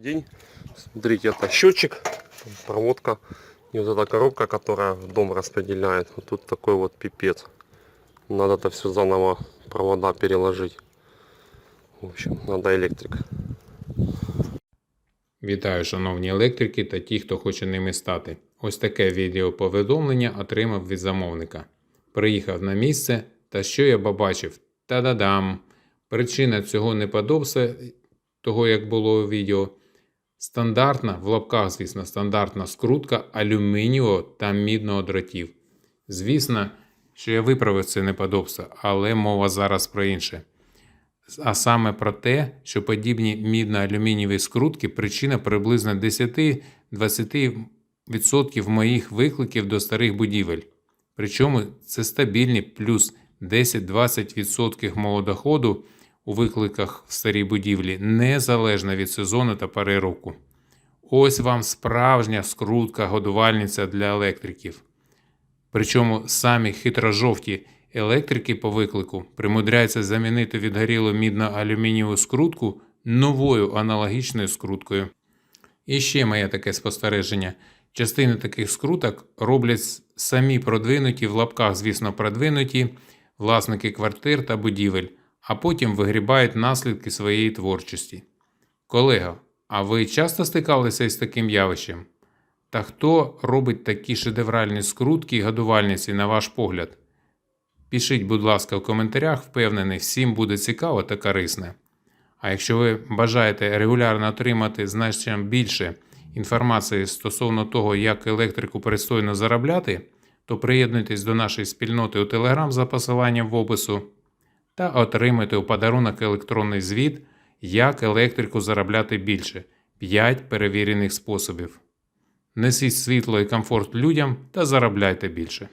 День. Смотрите, это счетчик, проводка и вот эта коробка, которая в дом распределяет. Вот тут такой вот пипец. Надо это все заново провода переложить. В общем, надо электрик. Вітаю, шановні електрики та ті, хто хоче ними стати. Ось таке відеоповідомлення отримав від замовника. Приїхав на місце, та що я побачив? Та-да-дам! Причина цього неподобства, того як було у відео, стандартна, в лапках, звісно, стандартна скрутка алюмінієвого та мідного дротів. Звісно, що я виправив це неподобство, але мова зараз про інше а саме про те, що подібні мідно-алюмінієві скрутки причина приблизно 10-20% моїх викликів до старих будівель. Причому це стабільні плюс 10-20% мого доходу у викликах в старій будівлі, незалежно від сезону та пари року. Ось вам справжня скрутка годувальниця для електриків. Причому самі хитрожовті електрики по виклику примудряються замінити відгорілу мідно-алюмінієву скрутку новою аналогічною скруткою. І ще моє таке спостереження. Частини таких скруток роблять самі продвинуті, в лапках, звісно, продвинуті власники квартир та будівель, а потім вигрібають наслідки своєї творчості. Колего, а ви часто стикалися із таким явищем? Та хто робить такі шедевральні скрутки і годувальниці, на ваш погляд? Пишіть, будь ласка, в коментарях, впевнений, всім буде цікаво та корисне. А якщо ви бажаєте регулярно отримати значно більше інформації стосовно того, як електрику пристойно заробляти, то приєднуйтесь до нашої спільноти у Telegram за посиланням в опису та отримайте у подарунок електронний звіт, як електрику заробляти більше 5 перевірених способів. Несіть світло і комфорт людям та заробляйте більше.